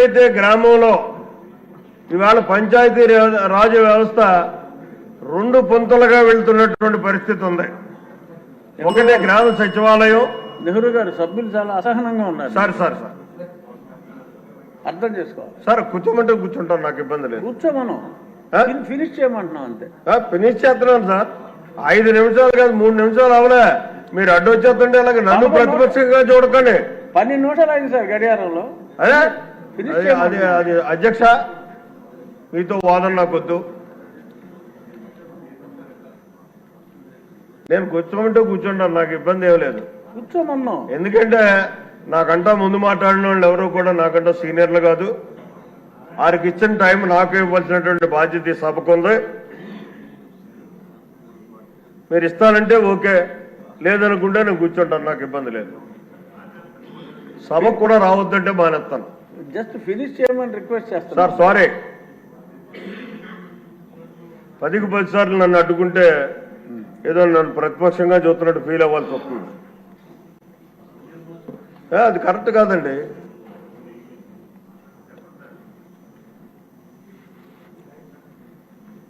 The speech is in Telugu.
ఏదైతే గ్రామంలో ఇవాళ పంచాయతీ రాజు వ్యవస్థ రెండు పొంతలుగా వెళ్తున్నటువంటి పరిస్థితి ఉంది. ఒకటే గ్రామ సచివాలయం. నెహ్రూ గారు సభ్యులు చాలా అసహనంగా ఉన్నారు. Sir sir sir. అర్థం చేసుకోవాలి. సార్ కూర్చోమంటే కూర్చుంటాను నాకు ఇబ్బంది లేదు. కూర్చోమను. ఫినిష్ చేయమంటున్నాం అంతే. ఫినిష్ చేస్తున్నాను సార్. ఐదు నిమిషాలు కాదు మూడు నిమిషాలు అవలే. మీరు అడ్డు వచ్చేస్తుంటే అలాగ నన్ను ప్రతిపక్షంగా చూడకండి. పన్నెండు నిమిషాలు అయింది సార్ గడియారంలో. అదే అది- అది అధ్యక్ష మీతో వాదన నాకొద్దు నేను కూర్చోమంటే కూర్చుంటాను నాకు ఇబ్బంది ఏం లేదు. కూర్చోమన్నాం. ఎందుకంటే నాకంటా ముందు మాట్లాడిన వాళ్ళు ఎవరు కూడా నాకంటా సీనియర్లు కాదు. వారికి ఇచ్చిన టైం నాకు ఇవ్వాల్సినటువంటి బాధ్యత ఈ సభకు ఉంది. మీరు ఇస్తానంటే ఓకే లేదనుకుంటే నేను కూర్చుంటాను నాకు ఇబ్బంది లేదు. సభకు కూడా రావద్దంటే మానేస్తాను. జస్ట్ ఫినిష్ చేయమని రిక్వెస్ట్ సార్ చేస్తాను సారీ. పదికి పది సార్లు నన్ను అడ్డుకుంటే ఏదో నన్ను ప్రతిపక్షంగా చూస్తున్నట్టు ఫీల్ అవ్వాల్సి వస్తుంది అది కరెక్ట్ కాదండి.